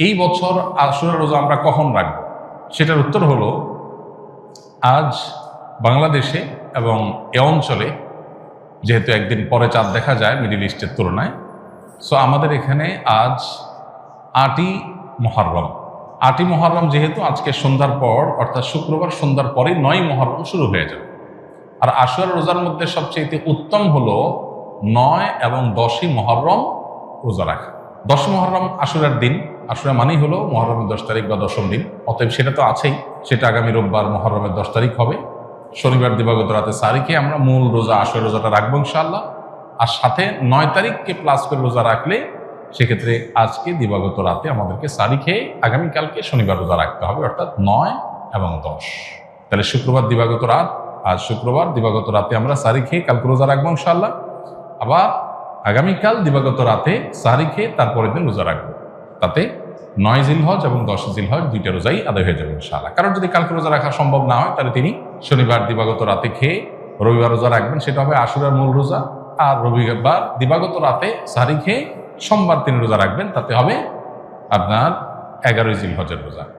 এই বছর আশুরা রোজা আমরা কখন রাখব? সেটার উত্তর হলো, আজ বাংলাদেশে এবং এ অঞ্চলে, যেহেতু একদিন পরে চাঁদ দেখা যায় মিডিল ইস্টের তুলনায়, সো আমাদের এখানে আজ আটই মহরম। আটই মহরম যেহেতু আজকে সন্ধ্যার পর, অর্থাৎ শুক্রবার সন্ধ্যার পরে নয় মহরম শুরু হয়ে যাবে। আর আশুয়ার রোজার মধ্যে সবচেয়ে উত্তম হলো নয় এবং দশই মহরম রোজা রাখা। দশ মহরম আশুরার দিন আশুরা মানেই হলো মহরমের দশ তারিখ বা দশম দিন। অতএব সেটা তো আছেই। সেটা আগামী রোববার মহরমের দশ তারিখ হবে। শনিবার দিবাগত রাতে সারিখে আমরা মূল রোজা, আশুর রোজাটা রাখব ইনশাআল্লাহ। আর সাথে নয় তারিখকে প্লাস করে রোজা রাখলে সেক্ষেত্রে আজকে দিবাগত রাতে আমাদেরকে সারি খেয়ে আগামীকালকে শনিবার রোজা রাখতে হবে, অর্থাৎ নয় এবং দশ। তাহলে শুক্রবার দিবাগত রাত আজ শুক্রবার দিবাগত রাতে আমরা সারি খেয়ে কালকে রোজা রাখব ইনশাআল্লাহ। আবার আগামীকাল দিবাগত রাতে সারি খেয়ে তারপরের দিন রোজা রাখব। তাতে নয় জিল হজ এবং দশ জিল হজ দুইটা রোজাই আদায় হয়ে যাবে ইনশাআল্লাহ। কারণ যদি কালকে রোজা রাখা সম্ভব না হয়, তাহলে তিনি শনিবার দিবাগত রাতে খেয়ে রবিবার রোজা রাখবেন। সেটা হবে আশুরার মূল রোজা। আর রবিবার দিবাগত রাতে সারি খেয়ে সোমবার তিনি রোজা রাখবেন। তাতে হবে আপনার এগারোই জিল হজের রোজা।